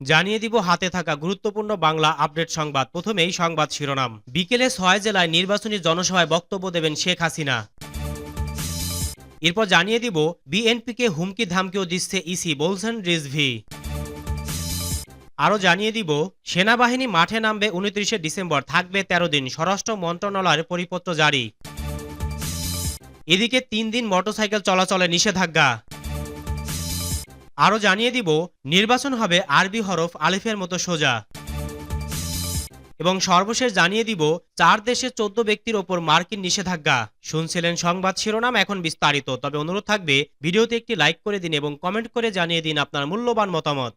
জানিয়ে দিব হাতে থাকা গুরুত্বপূর্ণ বাংলা আপডেট সংবাদ। প্রথমেই সংবাদ শিরোনাম। বিকেলে ছয় জেলায় নির্বাচনী জনসভায় বক্তব্য দেবেন শেখ হাসিনা। এরপর জানিয়ে দিব, বিএনপিকে হুমকি ধামকিও দিচ্ছে ইসি, বলছেন রিজভি। আরও জানিয়ে দিব, সেনাবাহিনী মাঠে নামবে উনত্রিশে ডিসেম্বর, থাকবে তেরো দিন। স্বরাষ্ট্র মন্ত্রণালয়ের পরিপত্র জারি। এদিকে তিন দিন মোটরসাইকেল চলাচলে নিষেধাজ্ঞা। আরও জানিয়ে দিব, নির্বাচন হবে আরবি হরফ আলিফের মতো সোজা। এবং সর্বশেষ জানিয়ে দিব, চার দেশে চোদ্দ ব্যক্তির ওপর মার্কিন নিষেধাজ্ঞা। শুনছিলেন সংবাদ শিরোনাম, এখন বিস্তারিত। তবে অনুরোধ থাকবে, ভিডিওতে একটি লাইক করে দিন এবং কমেন্ট করে জানিয়ে দিন আপনার মূল্যবান মতামত।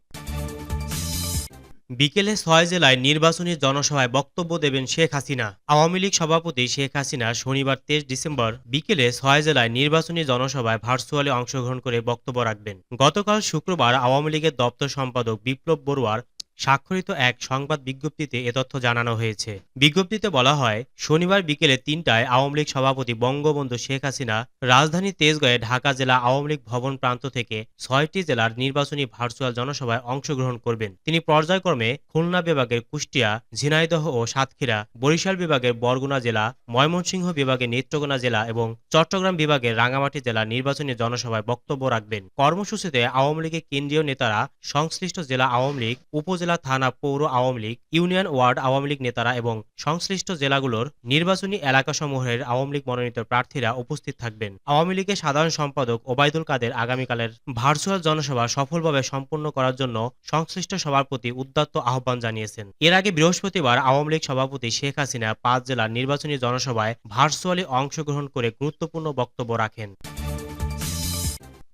বিকেলে ছয় জেলায় নির্বাচনী জনসভায় বক্তব্য দেবেন শেখ হাসিনা। আওয়ামী লীগ সভাপতি শেখ হাসিনা শনিবার তেইশ ডিসেম্বর বিকেলে ছয় জেলায় নির্বাচনী জনসভায় ভার্চুয়ালি অংশগ্রহণ করে বক্তব্য রাখবেন। গতকাল শুক্রবার আওয়ামী লীগের দপ্তর সম্পাদক বিপ্লব বড়ুয়ার স্বাক্ষরিত এক সংবাদ বিজ্ঞপ্তিতে এ তথ্য জানানো হয়েছে। বিজ্ঞপ্তিতে বলা হয়, শনিবার বিকেলে তিনটায় আওয়ামী লীগ সভাপতি বঙ্গবন্ধু শেখ হাসিনা রাজধানী তেজগাঁয়ে ঢাকা জেলা আওয়ামী লীগ ভবন প্রান্ত থেকে ছয়টি জেলার নির্বাচনী ভার্চুয়াল জনসভায় অংশগ্রহণ করবেন। তিনি পর্যায়ক্রমে খুলনা বিভাগের কুষ্টিয়া, ঝিনাইদহ ও সাতক্ষীরা, বরিশাল বিভাগের বরগুনা জেলা, ময়মনসিংহ বিভাগের নেত্রকোনা জেলা এবং চট্টগ্রাম বিভাগের রাঙামাটি জেলা নির্বাচনী জনসভায় বক্তব্য রাখবেন। কর্মসূচিতে আওয়ামী লীগের কেন্দ্রীয় নেতারা সংশ্লিষ্ট জেলা আওয়ামী লীগ, উপজেলা থানা পৌর আওয়ামী লীগ, ইউনিয়ন ওয়ার্ড আওয়ামী লীগ নেতারা এবং সংশ্লিষ্ট জেলাগুলোর নির্বাচনী এলাকাসমূহের আওয়ামী লীগ মনোনীত প্রার্থীরা উপস্থিত থাকবেন। আওয়ামী লীগের সাধারণ সম্পাদক ওবায়দুল কাদের আগামীকালের ভার্চুয়াল জনসভা সফলভাবে সম্পন্ন করার জন্য সংশ্লিষ্ট সবার প্রতি উদ্যত্ত আহ্বান জানিয়েছেন। এর আগে বৃহস্পতিবার আওয়ামী লীগ সভাপতি শেখ হাসিনা পাঁচ জেলার নির্বাচনী জনসভায় ভার্চুয়ালি অংশগ্রহণ করে গুরুত্বপূর্ণ বক্তব্য রাখেন।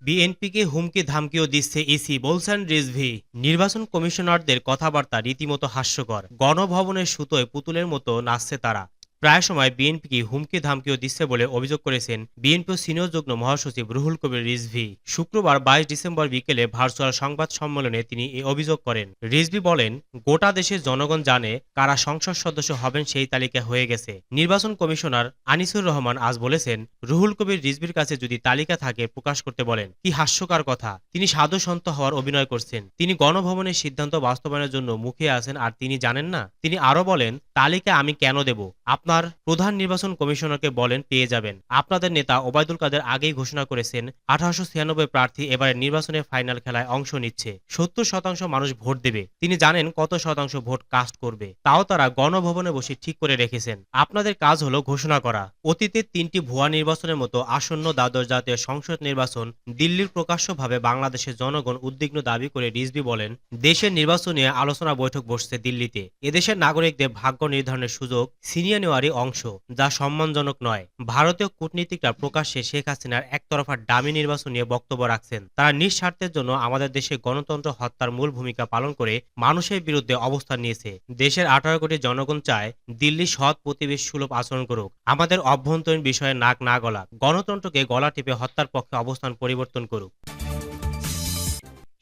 বিএনপিকে হুমকি ধামকিও দিচ্ছে ইসি। বলছেন রিজভি, নির্বাচন কমিশনারদের কথাবার্তা রীতিমতো হাস্যকর। গণভবনের সুতোয় পুতুলের মতো নাচছে তারা। প্রায় সময় বিএনপিকে হুমকি ধামকিও দিচ্ছে বলে অভিযোগ করেছেন বিএনপি সিনিয়র যুগ্ম মহাসচিব রুহুল কবির রিজভি। শুক্রবার বাইশ ডিসেম্বর বিকেলে ভার্চুয়াল সংবাদ সম্মেলনে তিনি এই অভিযোগ করেন। রিজভি বলেন, গোটা দেশের জনগণ জানে কারা সংসদ সদস্য হবেন সেই তালিকা হয়ে গেছে। নির্বাচন কমিশনার আনিসুর রহমান আজ বলেছেন, রুহুল কবির রিজভির কাছে যদি তালিকা থাকে প্রকাশ করতে বলেন, কি হাস্যকর কথা। তিনি সাধু সন্ত হওয়ার অভিনয় করছেন। তিনি গণভবনের সিদ্ধান্ত বাস্তবায়নের জন্য মুখে আছেন আর তিনি জানেন না। তিনি আরও বলেন, তালিকা আমি কেন দেব? আপনার প্রধান নির্বাচন কমিশনারকে বলেন, পেয়ে যাবেন। আপনাদের নেতা ওবায়দুল কাদের আগেই ঘোষণা করেছেন, আঠারোশো ছিয়ানব্বই প্রার্থী এবারে নির্বাচনের ফাইনাল খেলায় অংশ নিচ্ছে। সত্তর শতাংশ মানুষ ভোট দেবে। তিনি জানেন কত শতাংশ ভোট কাস্ট করবে। তাও তারা গণভবনে বসে ঠিক করে রেখেছেন। আপনাদের কাজ হলো ঘোষণা করা। অতীতের তিনটি ভুয়া নির্বাচনের মতো আসন্ন দ্বাদশ জাতীয় সংসদ নির্বাচন দিল্লির প্রকাশ্যভাবে বাংলাদেশের জনগণ উদ্বিগ্ন দাবি করে রিজবি বলেন, দেশের নির্বাচন নিয়ে আলোচনা বৈঠক বসছে দিল্লিতে। এদেশের নাগরিকদের ভাগ্য নির্ধারণের সুযোগ সিনিয়র নেওয়ারই অংশ, যা সম্মানজনক নয়। ভারতীয় কূটনীতিকরা প্রকাশ্যে শেখ হাসিনার একতরফা ডামি নির্বাচন নিয়ে বক্তব্য রাখছেন। তারা নিঃস্বার্থের জন্য আমাদের দেশে গণতন্ত্র হত্যার মূল ভূমিকা পালন করে মানুষের বিরুদ্ধে অবস্থান নিয়েছে। দেশের আঠারো কোটি জনগণ চায় দিল্লি সৎ প্রতিবেশ সুলভ আচরণ করুক। আমাদের অভ্যন্তরীণ বিষয়ে নাক না গলা, গণতন্ত্রকে গলা টিপে হত্যার পক্ষে অবস্থান পরিবর্তন করুক।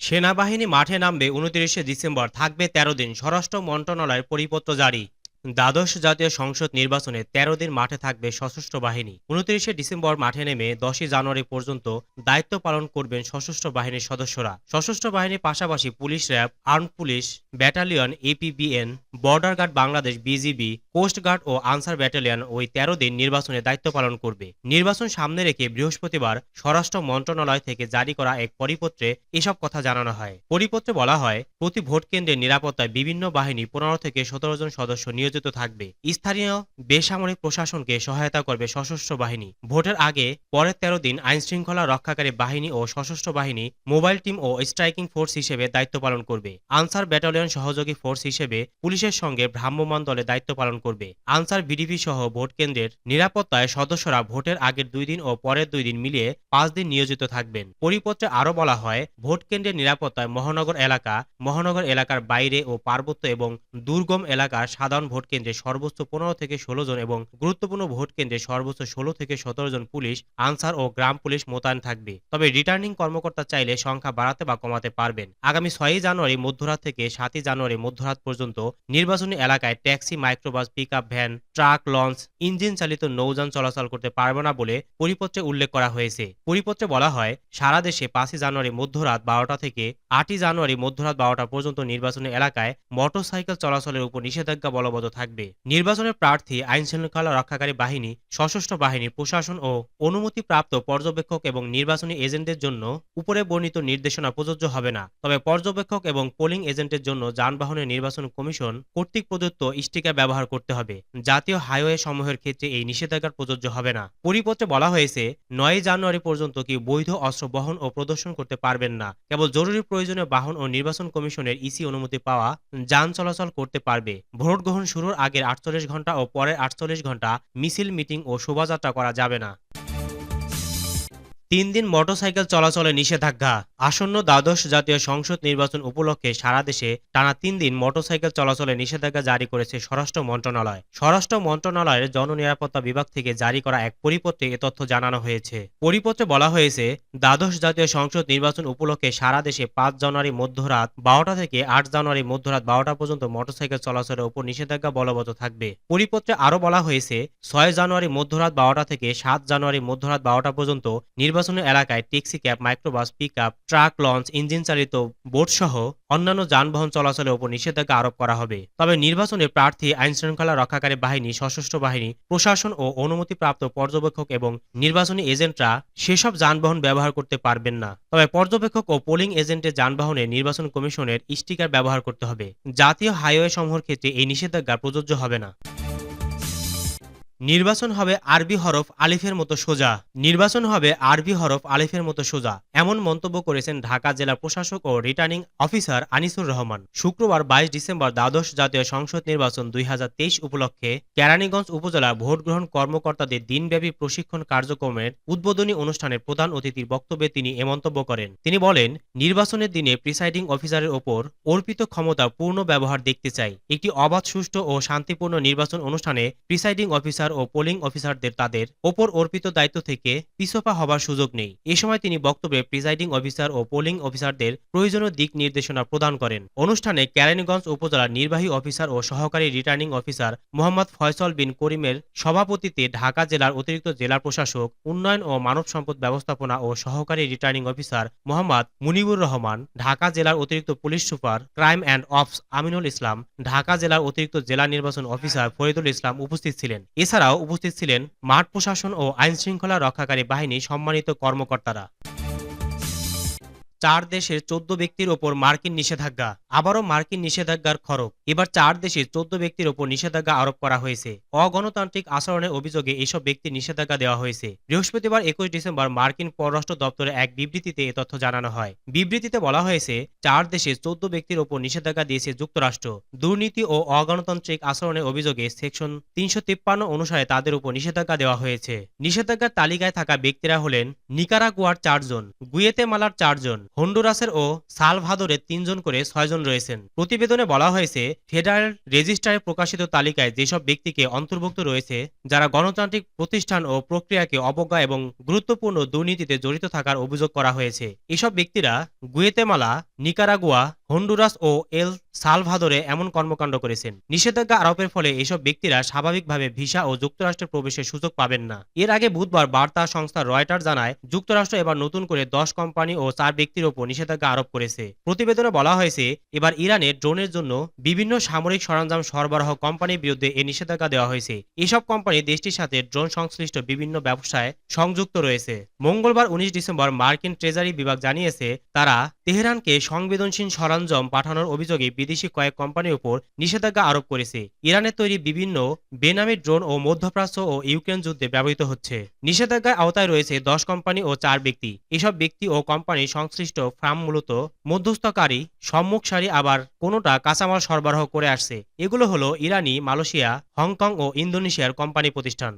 সেনাবাহিনী মাঠে নামবে উনত্রিশে ডিসেম্বর, থাকবে তেরো দিন। স্বরাষ্ট্র মন্ত্রণালয়ের পরিপত্র জারি। দ্বাদশ জাতীয় সংসদ নির্বাচনে তেরো দিন মাঠে থাকবে সশস্ত্র বাহিনী। উনত্রিশে ডিসেম্বর মাঠে নেমে দশই জানুয়ারি পর্যন্ত দায়িত্ব পালন করবেন সশস্ত্র বাহিনীর সদস্যরা। সশস্ত্র বাহিনীর পাশাপাশি police RAB arm police, battalion APBN border guard Bangladesh BGB coast guard ও আনসার ব্যাটালিয়ন ওই তেরো দিন নির্বাচনে দায়িত্ব পালন করবে। নির্বাচন সামনে রেখে বৃহস্পতিবার স্বরাষ্ট্র মন্ত্রণালয় থেকে জারি করা এক পরিপত্রে এসব কথা জানানো হয়। পরিপত্রে বলা হয়, প্রতি ভোট কেন্দ্রের নিরাপত্তায় বিভিন্ন বাহিনী পনেরো থেকে সতেরো জন সদস্য নিয়োজিত থাকবে। স্থানীয় বেসামরিক প্রশাসনকে সহায়তা করবে সশস্ত্র বাহিনী। ভোটের আগে পরের তেরো দিন আইন শৃঙ্খলা রক্ষাকারী বাহিনী ও সশস্ত্র বাহিনী মোবাইল টিম ও স্ট্রাইকিং ফোর্স হিসেবে দায়িত্ব পালন করবে। আনসার ব্যাটালিয়ন সহযোগী ফোর্স হিসেবে পুলিশের সঙ্গে ভ্রাম্যমাণ দলে দায়িত্ব পালন করবে। আনসার বিডিপি সহ ভোট কেন্দ্রের নিরাপত্তায় সদস্যরা ভোটের আগের দুই দিন ও পরের দুই দিন মিলিয়ে পাঁচ দিন নিয়োজিত থাকবেন। পরিপত্রে আরও বলা হয়, ভোট কেন্দ্রের নিরাপত্তায় মহানগর এলাকা, মহানগর এলাকার বাইরে ও পার্বত্য এবং দুর্গম এলাকার সাধারণ ভোট কেন্দ্রে সর্বোচ্চ পনেরো থেকে ষোলো জন এবং গুরুত্বপূর্ণ ভোট কেন্দ্রে সর্বোচ্চ ষোলো থেকে সতেরো জন পুলিশ, আনসার ও গ্রাম পুলিশ মোতায়েন থাকবে। তবে রিটার্নিং কর্মকর্তা চাইলে সংখ্যা বাড়াতে বা কমাতে পারবেন। আগামী ছয়ই জানুয়ারি মধ্যরাত থেকে সাতই জানুয়ারি মধ্যরাত পর্যন্ত নির্বাচনী এলাকায় taxi, microbus pickup van truck launch engine চালিত নৌযান চলাচল করতে পারবে না বলে পরিপত্রে উল্লেখ করা হয়েছে। পরিপত্রে বলা হয়, সারা দেশে পাঁচই জানুয়ারি মধ্যরাত বারোটা থেকে আটই জানুয়ারি মধ্যরাত বারোটা পর্যন্ত নির্বাচনী এলাকায় মোটরসাইকেল চলাচলের উপর নিষেধাজ্ঞা বলবৎ থাকবে। নির্বাচনের প্রার্থী আইন শৃঙ্খলা রক্ষাকারী বাহিনী, সশস্ত্র বাহিনী প্রশাসন ও অনুমতিপ্রাপ্ত পর্যবেক্ষক এবং নির্বাচনী এজেন্টের জন্য উপরে বর্ণিত নির্দেশনা প্রযোজ্য হবে না। তবে পর্যবেক্ষক এবং পোলিং এজেন্টের জন্য যানবাহনের নির্বাচন কমিশন কর্তৃক প্রদত্ত স্টিকার ব্যবহার করতে হবে। জাতীয় হাইওয়ে সমূহের ক্ষেত্রে এই নিষেধাজ্ঞার প্রযোজ্য হবে না। পরিপত্রে বলা হয়েছে নয় জানুয়ারি পর্যন্ত কি বৈধ অস্ত্র বহন ও প্রদর্শন করতে পারবেন না। কেবল জরুরি প্রয়োজনে বাহন ও নির্বাচন কমিশনের ইসি অনুমতি পাওয়া যান চলাচল করতে পারবে। ভোট গ্রহণ শুরুর আগের আটচল্লিশ ঘণ্টা ও পরের আটচল্লিশ ঘণ্টা মিছিল, মিটিং ও শোভাযাত্রা করা যাবে না। তিন দিন মোটরসাইকেল চলাচলে নিষেধাজ্ঞা। আসন্ন দ্বাদশ জাতীয় সংসদ নির্বাচন উপলক্ষে সারা দেশে টানা তিন দিন মোটরসাইকেল চলাচলে নিষেধাজ্ঞা জারি করেছে স্বরাষ্ট্র মন্ত্রণালয়। স্বরাষ্ট্র মন্ত্রণালয়ের জননিরাপত্তা বিভাগ থেকে জারি করা এক পরিপত্রে এ তথ্য জানানো হয়েছে। পরিপত্রে বলা হয়েছে, দ্বাদশ জাতীয় সংসদ নির্বাচন উপলক্ষে সারা দেশে পাঁচ জানুয়ারি মধ্যরাত বারোটা থেকে আট জানুয়ারি মধ্যরাত বারোটা পর্যন্ত মোটরসাইকেল চলাচলের উপর নিষেধাজ্ঞা বলবৎ থাকবে। পরিপত্রে আরও বলা হয়েছে, ছয় জানুয়ারি মধ্যরাত বারোটা থেকে সাত জানুয়ারি মধ্যরাত বারোটা পর্যন্ত নির্বাচনী এলাকায় taxi cab, microbus pick truck, launch, engine চালিত বোট সহ অন্যান্য যানবাহন চলাচলের উপর নিষেধাজ্ঞা আরোপ করা হবে। তবে নির্বাচনে প্রার্থী আইন শৃঙ্খলা রক্ষাকারী বাহিনী, সশস্ত্র বাহিনী, প্রশাসন ও অনুমতিপ্রাপ্ত পর্যবেক্ষক এবং নির্বাচনী এজেন্টরা সেসব যানবাহন ব্যবহার করতে পারবেন না। তবে পর্যবেক্ষক ও পোলিং এজেন্টের যানবাহনে নির্বাচন কমিশনের স্টিকার ব্যবহার করতে হবে। জাতীয় হাইওয়ে সমূহের ক্ষেত্রে এই নিষেধাজ্ঞা প্রযোজ্য হবে না। নির্বাচন হবে আরবি হরফ আলিফের মতো সোজা। নির্বাচন হবে আরবি হরফ আলিফের মতো সোজা, এমন মন্তব্য করেছেন ঢাকা জেলা প্রশাসক ও রিটার্নিং অফিসার আনিসুর রহমান। শুক্রবার বাইশ ডিসেম্বর দ্বাদশ জাতীয় সংসদ নির্বাচন দুই উপলক্ষে কেরানীগঞ্জ উপজেলা ভোট গ্রহণ কর্মকর্তাদের দিনব্যাপী প্রশিক্ষণ কার্যক্রমের উদ্বোধনী অনুষ্ঠানে প্রধান অতিথির বক্তব্যে তিনি এ মন্তব্য করেন। তিনি বলেন, নির্বাচনের দিনে প্রিসাইডিং অফিসারের ওপর অর্পিত ক্ষমতা পূর্ণ ব্যবহার দেখতে চাই। একটি অবাধ, সুষ্ঠু ও শান্তিপূর্ণ নির্বাচন অনুষ্ঠানে প্রিসাইডিং অফিসার ও পোলিং অফিসারদের তাদের ওপর অর্পিত দায়িত্ব থেকে পিছপা হবার সুযোগ নেই। এ সময় তিনি বক্তব্যে প্রিসাইডিং অফিসার ও পোলিং অফিসারদের প্রয়োজনীয় দিক নির্দেশনা প্রদান করেন। অনুষ্ঠানে ক্যারানীগঞ্জ উপজেলার নির্বাহী অফিসার ও সহকারী রিটার্নিং অফিসার মোহাম্মদ ফয়সল বিন করিমের সভাপতিত্বে ঢাকা জেলার অতিরিক্ত জেলা প্রশাসক, উন্নয়ন ও মানব সম্পদ ব্যবস্থাপনা ও সহকারী রিটার্নিং অফিসার মোহাম্মদ মুনিবুর রহমান, ঢাকা জেলার অতিরিক্ত police super crime and ops Aminul Islam, Dhaka জেলার অতিরিক্ত জেলা নির্বাচন অফিসার ফরিদুল ইসলাম উপস্থিত ছিলেন। এছাড়াও উপস্থিত ছিলেন মাঠ প্রশাসন ও আইনশৃঙ্খলা রক্ষাকারী বাহিনী সম্মানিত কর্মকর্তারা। চার দেশের চোদ্দ ব্যক্তির ওপর মার্কিন নিষেধাজ্ঞা, আবারও মার্কিন নিষেধাজ্ঞার খরক এবার চার দেশে চোদ্দ ব্যক্তির ওপর নিষেধাজ্ঞা আরোপ করা হয়েছে। অগণতান্ত্রিক আচরণের অভিযোগে এসব ব্যক্তির নিষেধাজ্ঞা দেওয়া হয়েছে। বৃহস্পতিবার একুশ ডিসেম্বর মার্কিন পররাষ্ট্র দপ্তরে এক বিবৃতিতে এ তথ্য জানানো হয়। বিবৃতিতে বলা হয়েছে, চার দেশে চোদ্দ ব্যক্তির ওপর নিষেধাজ্ঞা দিয়েছে যুক্তরাষ্ট্র। দুর্নীতি ও অগণতান্ত্রিক আচরণের অভিযোগে সেকশন তিনশো তিপ্পান্ন অনুসারে তাদের উপর নিষেধাজ্ঞা দেওয়া হয়েছে। নিষেধাজ্ঞার তালিকায় থাকা ব্যক্তিরা হলেন নিকারাগুয়ার চারজন, গুয়েতেমালার চারজন হন্ডুরাসের ও সালভাদোরের তিনজন করে ছয়জন রয়েছেন। প্রতিবেদনে বলা হয়েছে, ফেডারেল রেজিস্ট্রারে প্রকাশিত তালিকায় যেসব ব্যক্তিকে অন্তর্ভুক্ত রয়েছে, যারা গণতান্ত্রিক প্রতিষ্ঠান ও প্রক্রিয়াকে অবজ্ঞা এবং গুরুত্বপূর্ণ দুর্নীতিতে জড়িত থাকার অভিযোগ করা হয়েছে। এসব ব্যক্তিরা গুয়েতেমালা, নিকারাগুয়া, হন্ডুরাস ও এল সালভাদোরে এমন কর্মকাণ্ড করেছেন। নিষেধাজ্ঞা আরোপের ফলে এসব ব্যক্তিরা স্বাভাবিকভাবে ভিসা ও যুক্তরাষ্ট্রে প্রবেশের সুযোগ পাবেন না। এর আগে বুধবার বার্তা সংস্থা রয়টার জানায়, যুক্তরাষ্ট্র এবার নতুন করে দশ কোম্পানি ও চার ব্যক্তির ওপর নিষেধাজ্ঞা আরোপ করেছে। প্রতিবেদনে বলা হয়েছে, এবার ইরানে ড্রোনের জন্য বিভিন্ন সামরিক সরঞ্জাম সরবরাহ কোম্পানির বিরুদ্ধে এই নিষেধাজ্ঞা দেওয়া হয়েছে। এসব কোম্পানি দেশটির সাথে ড্রোন সংশ্লিষ্ট বিভিন্ন ব্যবসায় সংযুক্ত রয়েছে। মঙ্গলবার উনিশ ডিসেম্বর মার্কিন ট্রেজারি বিভাগ জানিয়েছে, তারা তেহরানকে সংবেদনশীল সরঞ্জাম পাঠানোর অভিযোগে বিদেশি কয়েক কোম্পানির উপর নিষেধাজ্ঞা আরোপ করেছে। ইরানের তৈরি বিভিন্ন বেনামি ড্রোন ও মধ্যপ্রাচ্য ও ইউক্রেন যুদ্ধে ব্যবহৃত হচ্ছে। নিষেধাজ্ঞার আওতায় রয়েছে দশ কোম্পানি ও চার ব্যক্তি। এসব ব্যক্তি ও কোম্পানি সংশ্লিষ্ট ফার্ম মূলত মধ্যস্থকারী সম্মুখ সারি আবার কোনোটা কাঁচামাল সরবরাহ করে আসছে। এগুলো হলো ইরানি, মালয়েশিয়া, হংকং ও ইন্দোনেশিয়ার কোম্পানি প্রতিষ্ঠান।